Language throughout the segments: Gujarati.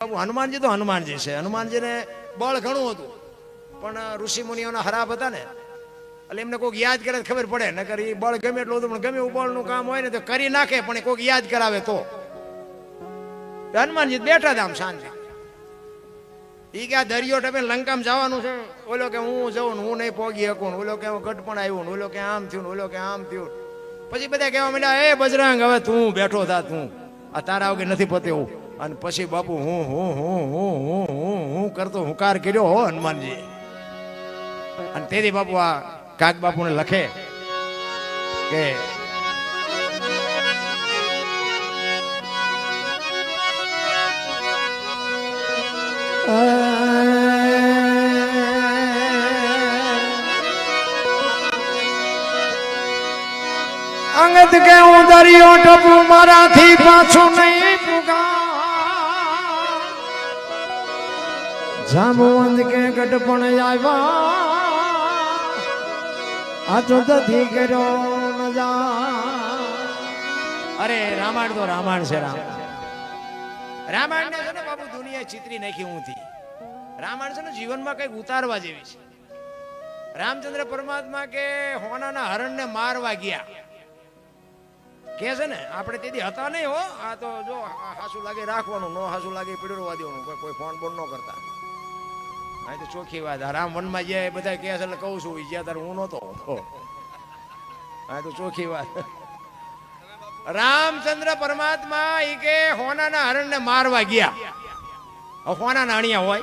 બાબુ, હનુમાનજી તો હનુમાનજી છે. હનુમાનજીને બળ ઘણું હતું. પણ ઋષિ મુનિઓના હરાબ હતા ને, એટલે એમને કોઈક યાદ કરે ખબર પડે. નકર એ બળ ગમે એટલું હતું, પણ ગમે બળનું કામ હોય ને તો કરી નાખે, પણ કોઈક યાદ કરાવે તો. હનુમાનજી બેઠા હતા આમ શાંતિ એ કે આ દરિયો ટપે લંકામાં જવાનું છે. ઓલો કે હું જઉં હું નહીં પોગી શકું ઓલો કે હું ગટપણ આવ્યું ઓલો કે આમ થયું ઓલો કે આમ થયું પછી બધા કહેવા માંડ્યા, એ બજરંગ, હવે તું બેઠો થા, તું. આ તારા વગર નથી પતે એવું અને પછી બાપુ હું હું હું હું હું હું હું કરતો હુંકાર કર્યો હો હનુમાનજી. અને તેથી બાપુ આ કાક બાપુને લખે કે અંગત કે હું દરિયો ટપુ મારાથી પાછું નહીં જામવંત કે ગટપણ આવ્યા. આ તો દધી કર્યો અરે, રામાયણ તો રામાયણ છે, રામ. રામાયણ છે ને બાબુ દુનિયા ચિત્રી નાખી ઊંથી રામાયણ છે ને જીવનમાં કંઈક ઉતારવા જેવી છે. રામચંદ્ર પરમાત્મા કે હોનાના હરણને મારવા ગયા. કે છે ને, આપણે તેથી હતા નહીં હો. આ તો જો હાસુ લાગે રાખવાનું, નો હાસુ લાગે પીડરવા દેવાનું કોઈ ફોન બોન ન કરતા. આ તો ચોખ્ખી વાત. રામ વનમાં એ બધા કહે છે, એટલે કહું છું જ્યાં તારે, હું નહોતો હા તો ચોખ્ખી વાત. રામચંદ્ર પરમાત્મા એ કે હોનાના હરણને મારવા ગયા. હોનાના અણિયા હોય.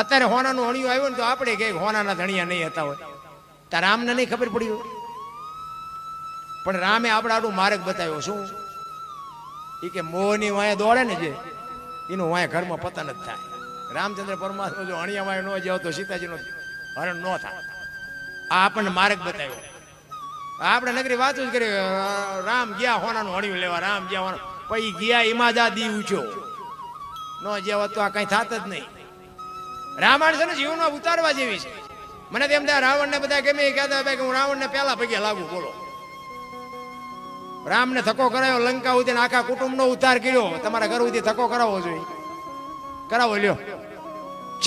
અત્યારે હોનાનું અણિયું આવ્યું ને તો આપણે કે હોનાના ધણિયા નહીં હતા હોય. ત્યાં રામને નહીં ખબર પડી હોય. પણ રામે આપણે આટલું માર્ગ બતાવ્યો. શું? એ કે મોહની વાંહે દોડે ને જે, એનું વાંય ઘરમાં પતન જ થાય. રામચંદ્ર પરમાત્મા જો અણિયામાં ન જાવ તો સીતાજીનો હરણ ન થાય. આ આપણને માર્ગ બતાવ્યો. આપણે નગરી વાતું જ કરી રામ ગયા હોનાનું હણિયું લેવા, રામ ગયા હોના પછી ગયા એમાં જ આ દી ઉઠ્યો ન જેવા તો આ કઈ થાત જ નહીં. રામાયણ છે ને જીવનમાં ઉતારવા જેવી છે. મને તેમ થાય, રાવણને બધા ગમે કહેતા ભાઈ, કે હું રાવણને પહેલા પગે લાગુ બોલો. રામને થકો કરાયો, લંકા સુધી આખા કુટુંબનો ઉતાર કર્યો. તમારા ઘર સુધી થકો કરાવવો જોઈએ. કરાવો, લ્યો.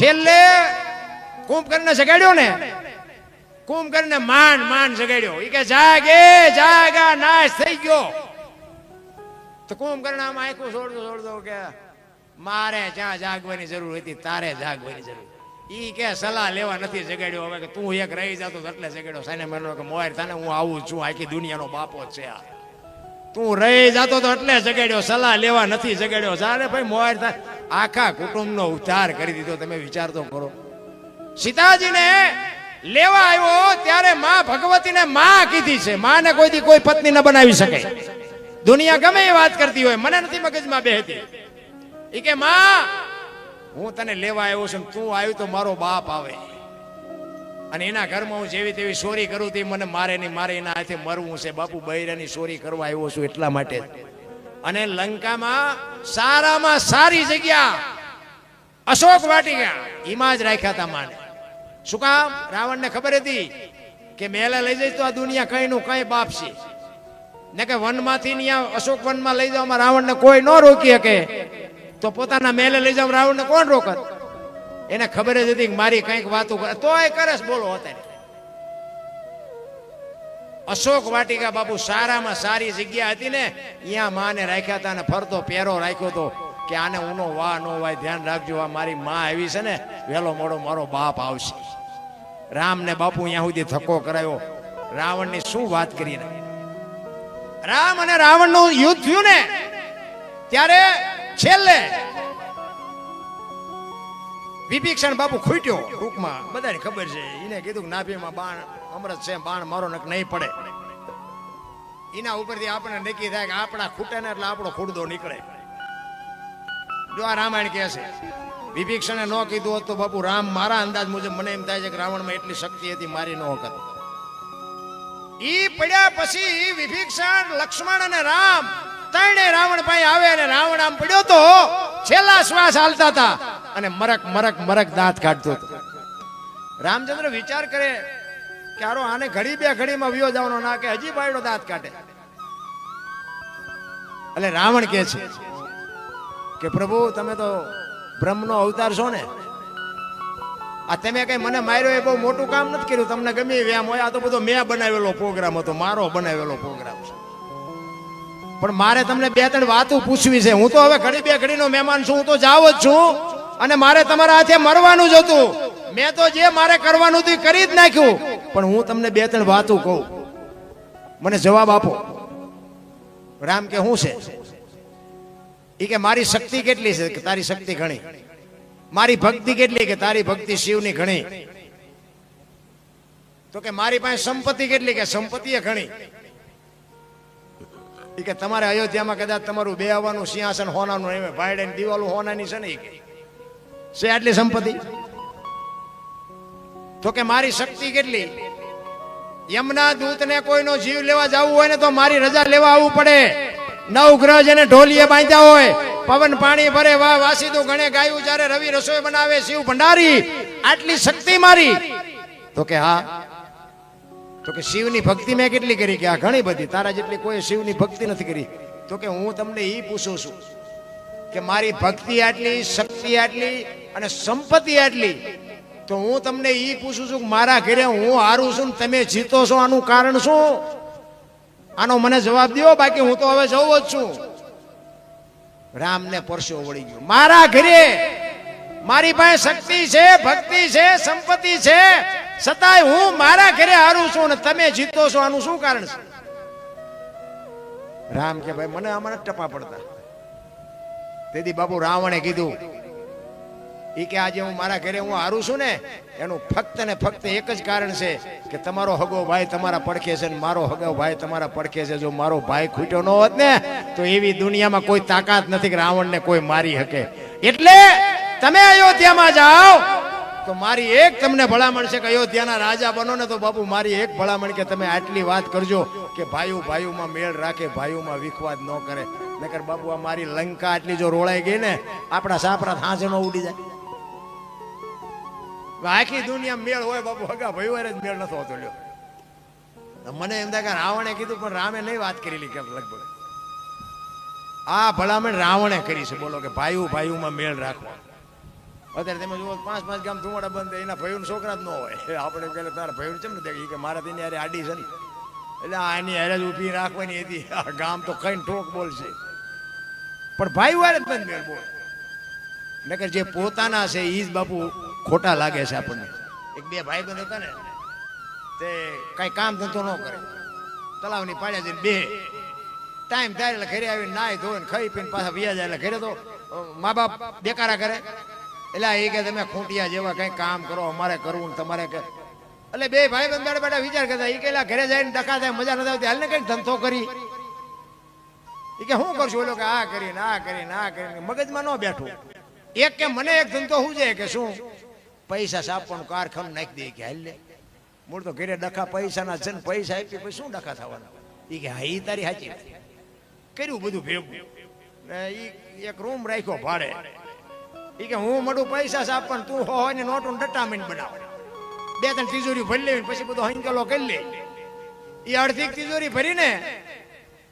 છેલ્લે કુંભકર્ણને જગાડ્યો ને? કુંભકર્ણને માંડ માંડ જગાડ્યો. ઈ કે, જાગે, જાગા, નાશ થઈ ગયો. તો કુંભકર્ણ આમ આંખું છોડતો છોડતો કે, મારે જ્યાં જાગવાની જરૂર હતી, તારે જાગવાની જરૂર. ઈ કે, સલાહ લેવા નથી જગાડ્યો. હવે કે તું એક રહી જતો એટલે જગાડ્યો. સાને મને કે મોર તને હું આવું છું, આખી દુનિયાનો બાપો છે આ. તું રહી જતો તો એટલે જગાડ્યો, સલાહ લેવા નથી જગાડ્યો. જાને ભાઈ મોર થાય. આખા કુટુંબનો ઉદ્ધાર કરી દીધો, તમે વિચાર તો કરો. સીતાજીને લેવા આવ્યો ત્યારે માં ભગવતીને માં કીધી છે. માને કોઈથી કોઈ પત્ની ન બનાવી શકે. દુનિયા ગમે એ વાત કરતી હોય, મને નથી મગજમાં બેહતી. એ કે, માં, હું તને લેવા આવ્યો છું તું આવ્યું તો મારો બાપ આવે. અને એના ઘરમાં હું જેવી તેવી ચોરી કરું તે મને મારે નહીં, મારે એના હાથે મરવું છે. બાપુ બૈરાની ચોરી કરવા આવ્યો છું એટલા માટે. અને લંકામાં સારામાં સારી જગ્યા અશોક વાટિકા એમાં જ રાખ્યા હતા માને. શું કામ? રાવણને ખબર હતી કે મેલે લઈ જઈશ તો આ દુનિયા કઈ નું કઈ બાપ છે. ને કે વનમાંથી ત્યાં અશોક વનમાં લઈ જવામાં રાવણને કોઈ ન રોકી શકે. તો પોતાના મેલે લઈ જાવ રાવણને કોણ રોકત? એને ખબર જ હતી મારી કંઈક વાતો કરે તોય કરે બોલો અત્યારે. અશોક વાટિકા બાપુ સારામાં સારી જગ્યા હતી ને અહીંયા માને રાખ્યા હતા અને ફરતો પહેરો રાખ્યો હતો કે આને ઉનો વાહ નો વાય, ધ્યાન રાખજો, આ મારી માં આવી છે ને, વેલો મોડો મારો બાપ આવશે. રામને બાપુ અહીંયા સુધી ધક્કો કરાયો. રાવણની શું વાત કરી ને? રામ અને રાવણનું યુદ્ધ થયું ને, ત્યારે છેલ્લે વિભીક્ષણ બાપુ ખૂટ્યો ટૂંકમાં. બધાને ખબર છે એને કીધું નાભીમાં બાણ, અમૃત છે, બાણ મારો નક નહીં પડે. એના ઉપરથી આપણે નક્કી થાય કે આપણા ખૂટે ને એટલે આપણો ખૂટદો નીકળે. જો આ રામાયણ કહે છે, વિભીક્ષણે ન કીધું હોત બાપુ રામ મારા અંદાજ મુજબ મને એમ થાય છે કે રાવણમાં એટલી શક્તિ હતી મારી ન વખત ઈ પડ્યા પછી વિભીક્ષણ, લક્ષ્મણ અને રામ ત્રણે રાવણ પાસે આવે અને રાવણ આમ પડ્યો તો છેલ્લા શ્વાસ હાલતા હતા. અને મરક મરક મરક દાંત કાઢતો હતો. રામચંદ્ર વિચાર કરે કે આને ઘડી બે ઘડીમાં વિયો જવાનો ના કે હજી બાયડો દાંત કાઢે. એટલે રાવણ કે છે કે પ્રભુ, તમે તો બ્રહ્મનો અવતાર છો ને? આ તમે કઈ મને માર્યો એ બહુ મોટું કામ નથી કર્યું. તમને ગમે વ્યામ હોય, આ તો બધો મેં બનાવેલો પ્રોગ્રામ હતો, મારો બનાવેલો પ્રોગ્રામ છે. પણ મારે તમને બે ત્રણ વાતો પૂછવી છે. હું તો હવે ઘડી બે ઘડીનો મહેમાન છું, હું તો જાવ જ છું. અને મારે તમારા હાથે મરવાનું જ હતું. મેં તો જે મારે કરવાનું હતું કરી જ નાખ્યું. પણ હું તમને બે ત્રણ વાતો કહું. મને જવાબ આપો. રામ કે શું છે? એ કે મારી શક્તિ કેટલી છે? તારી શક્તિ ઘણી? મારી ભક્તિ કેટલી કે તારી ભક્તિ શિવની ઘણી? તો કે મારી પાસે સંપત્તિ કેટલી કે સંપત્તિ એ ઘણી? ઈ કે તમારે અયોધ્યામાં કદાચ તમારું બે આવવાનું સિંહાસન હોનાનું, એમ ભાઈડે દિવાલું હોનાની છે ને એ કે. છે આટલી સંપત્તિ? તો કે મારી શક્તિ કેટલી? યમના દૂતને કોઈનો જીવ લેવા જવું હોય ને તો મારી રજા લેવા આવવું પડે. નવ ગ્રહ જેને ઢોલીએ બાંધ્યા હોય, પવન પાણી ભરે, વાહ, વાસીદું ગણે, ગાયું જ્યારે રવિ રસોઈ બનાવે, શિવ ભંડારી, આટલી શક્તિ મારી. તો કે હા. તો કે શિવની ભક્તિ મેં કેટલી કરી કે આ ઘણી બધી, તારા જેટલી કોઈ શિવની ભક્તિ નથી કરી. તો કે હું તમને એ પૂછું છું કે મારી ભક્તિ આટલી, શક્તિ આટલી અને સંપત્તિ આટલી, તો હું તમને એ પૂછું છું કે મારા ઘરે હું હારું છું ને તમે જીતો છો, આનું કારણ શું? આનો મને જવાબ દો બાકી હું તો હવે જવું જ છું. રામને પરસો વળી ગયો. મારા ઘરે મારી પાસે શક્તિ છે, ભક્તિ છે, સંપત્તિ છે, છતાંય હું મારા ઘરે હારું છું ને તમે જીતો છો, આનું શું કારણ છે? રામ કે ભાઈ, મને નથી ટપા પડતા. તેથી બાપુ રાવણે કીધું ઈ કે આજે હું મારા ઘરે હું હારું છું ને, એનું ફક્ત ને ફક્ત એક જ કારણ છે કે તમારો હગો ભાઈ તમારા પડખે છે ને મારો હગો ભાઈ તમારા પડખે છે. જો મારો ભાઈ ખૂટ્યો ન હોત ને, તો એવી દુનિયામાં કોઈ તાકાત નથી કે રાવણને કોઈ મારી શકે. એટલે તમે અયોધ્યામાં જાઓ, તો મારી એક તમને ભલામણ છે કે અયોધ્યાના રાજા બનો ને તો બાપુ મારી એક ભલામણ કે તમે આટલી વાત કરજો કે ભાઈઓ ભાઈઓમાં મેળ રાખે, ભાઈઓમાં વિખવાદ ન કરે. નકર બાપુ આ મારી લંકા આટલી જો રોળાઈ ગઈ ને, આપણા સાપરા થાંચે ઉડી જાય. આખી દુનિયા મેળ હોય બાપુ, હગા ભાઈઓ જ મેળ નથી હોતો લ્યો. મને એમ થાય કે રાવણે કીધું, પણ રામે નહીં વાત કરેલી કે લગભગ. આ ભલામણ રાવણે કરી છે. બોલો કે ભાઈઓ, ભાઈઓમાં મેળ રાખવા. અત્યારે તમે જુઓ, પાંચ પાંચ ગામ ધુમાડા બંધ એના ભાઈઓના છોકરા જ ન હોય. આપણે કહે તારા ભાઈઓ કેમ નથી કે મારા તેની હારે આડી છે એટલે આની હારે જ ઊભી રાખવાની હતી. આ ગામ તો કઈ ઠોક બોલશે. પણ ભાઈ વારે જ બંધ મેળ બોલ. નકર જે પોતાના છે એ જ બાપુ ખોટા લાગે છે આપણને. એક બે ભાઈ બંધ હતા ને, તે કઈ કામ ધંધો ન કરે. તલાવની પાડ્યા જઈને બે. ટાઈમ થાય એટલે ઘરે આવીને નાય ધોઈને ખાઈ પીને પાછા વ્યા જાય એટલે ઘરે તો મા બાપ બેકારા કરે. એટલે એ કે તમે ખૂંટિયા જેવા કઈ કામ કરો, અમારે કરવું ને તમારે કે. એટલે બે ભાઈ બંધ બેઠા બેઠા વિચાર કરતા એ કેલા ઘરે જઈને ડખા થાય, મજા નથી આવતી હાલને કંઈક ધંધો કરી. એ કે શું કરશું? ઓલો કે આ કરીને આ કરીને આ કરીને. મગજમાં ન બેઠું. એક કે મને એક ધંધો શું છે કે શું? પૈસા સાપવાનું કારખાનું નાખી દે કે હાલ લે. મૂળ તો ઘરે ડખા પૈસાના છે ને પૈસા આપી પછી શું ડખા થવાના? એ કે, હા એ તારી સાચી કર્યું બધું ભેગું. ને ઈ એક રૂમ રાખ્યો ભાડે. એ કે, હું મળું પૈસા સાપ પણ તું હોય ને નોટું ડટામીન બનાવ. બે ત્રણ તિજોરી ભરી લેવી પછી બધો હંકેલો કરી લે. એ અડધી તિજોરી ભરીને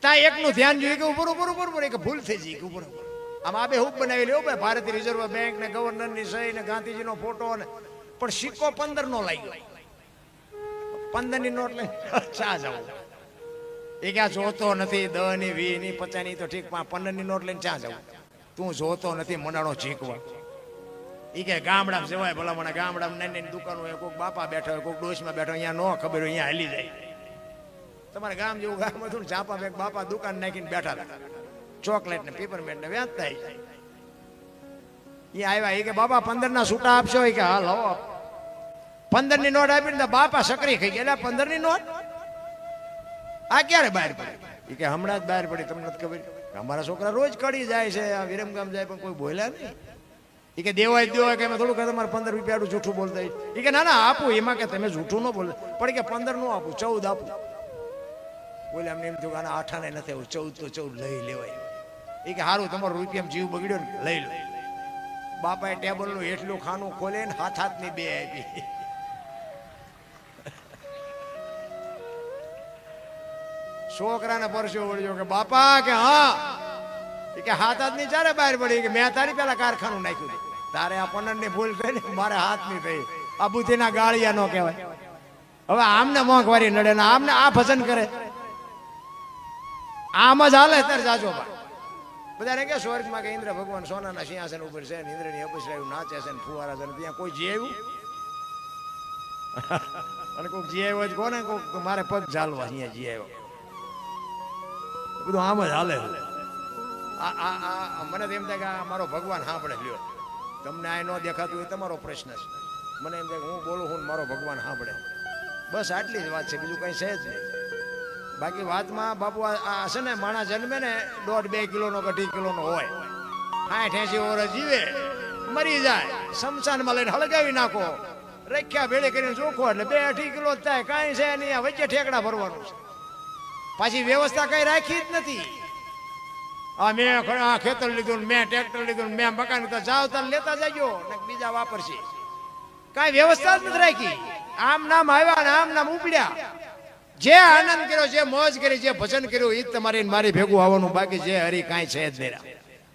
તા એકનું ધ્યાન જોયું કે ઉપર ઉપર ઉપર ઉપર. એક ભૂલ થઈ જઈ, કે ઉપર ઉપર. આમ બે હુક બનાવેલી હોય ભારતીય રિઝર્વ બેંક ને ગવર્નરની સહી ને ગાંધીજીનો ફોટો ને પણ સિક્કો પંદર નો લાગ્યો. પંદરની નોટ લઈ ચા જવું એ ક્યાં જોતો નથી દહની વી ની પચાસની તો ઠીક, પણ પંદરની નોટ લઈને ચા જવું તું જોતો નથી, મનાણો ઝીકવા. ઈ કે ગામડામાં જવાય ભલા મને ગામડામાં નાની નાની દુકાનો હોય, કોઈક બાપા બેઠા હોય, કોઈક ડોશમાં બેઠો અહીંયા ન ખબર હોય, અહીંયા હાલી જાય. તમારે ગામ જેવું ગામ હતું ને ચાપા બેગ બાપા દુકાન નાખીને બેઠા હતા. ચોકલેટ ને પેપરમેન્ટ ને વેચતા એ આવ્યા એ કે, બાપા પંદર ના છૂટા આપશો? એ કે, હાલ, હો. પંદરની નોટ આપી ને બાપા સકરી ખાઈ ગયા. પંદરની નોટ? આ ક્યારે બહાર પડી? એ કે, હમણાં જ બહાર પડી, તમને નથી ખબર. અમારા છોકરા રોજ કડી જાય છે, આ વિરમગામ જાય, પણ કોઈ બોલ્યા નહીં. એ કે, દેવાય દેવાય, કે થોડું કે તમારે પંદર રૂપિયાનું જૂઠું બોલતા એ કે, ના ના, આપું, એમાં કે તમે જૂઠું ન બોલે. પણ કે, પંદરનું આપું, ચૌદ આપું. બોલે અમને એમ થયું આના આઠાને નથી આવું ચૌદ તો ચૌદ લઈ લેવાય. એ કે સારું તમારો રૂપિયા જીવ બગડ્યો ને, લઈ લો. બાપાએ ટેબલનું એટલું ખાનું ખોલે ને હાથ હાથની બે આપી. છોકરાને પરસ્યો વળ્યો કે, બાપા, કે હા. કે, હાથ હાથની ચારે બહાર પડી કે, મેં તારી પેલા કારખાનું નાખ્યું તારે આ પનનની ભૂલ થઈ ને, મારે હાથની થઈ. આ બુદ્ધિના ગાળિયા નો કહેવાય. હવે આમને મોંઘવારી નડે ને આમને આ ભજન કરે. આમ જ હાલે ત્યારે જાજો બા બધાને કે સ્વર્ગમાં કે ઇન્દ્ર ભગવાન સોનાના સિંહાસન ઉપર છે ઇન્દ્રની અપસરાયું નાચે છે ને ફુવારા છે ત્યાં કોઈ જી આવ્યું? અને કોઈક જી જ કોને? કોઈક મારે પગ ચાલવા અહીંયા જીઆવ્યો બધું આમ જ હાલે. આ આ આ મને તો એમ થાય કે આ મારો ભગવાન સાંભળે લ્યો. તમને આ ન દેખાતું એ તમારો પ્રશ્ન છે. મને એમ થાય કે હું બોલું હું મારો ભગવાન સાંભળે. બસ આટલી જ વાત છે બીજું કંઈ છે જ નહીં. બાકી વાતમાં બાપુ આ છે ને માણસ જન્મે ને દોઢ બે કિલોનો કે અઢી કિલોનો હોય. સાઠ એસી વર્ષ જીવે, મરી જાય, શમશાનમાં લઈને હળગાવી નાખો. રખ્યા ભેળે કરીને ચોખ્ખો, એટલે બે અઢી કિલો થાય, કાંઈ છે નહીં વચ્ચે ઠેકડા ભરવાનું છે. પાછી વ્યવસ્થા કઈ રાખી જ નથી. આ મેં આ ખેતર લીધું મેં ટ્રેક્ટર લીધું મેં મકાન જાવ તાર લેતા જજો ને બીજા વાપરશે. કાંઈ વ્યવસ્થા જ નથી રાખી. આમ નામ આવ્યા ને આમ નામ ઉપડ્યા. જે આનંદ કર્યો, જે મોજ કરી, જે ભજન કર્યું એ તમારી મારી ભેગું આવવાનું બાકી જે હરી કાંઈ છે જ નહીં.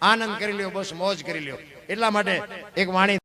આનંદ કરી લ્યો, બસ મોજ કરી લ્યો. એટલા માટે એક વાણી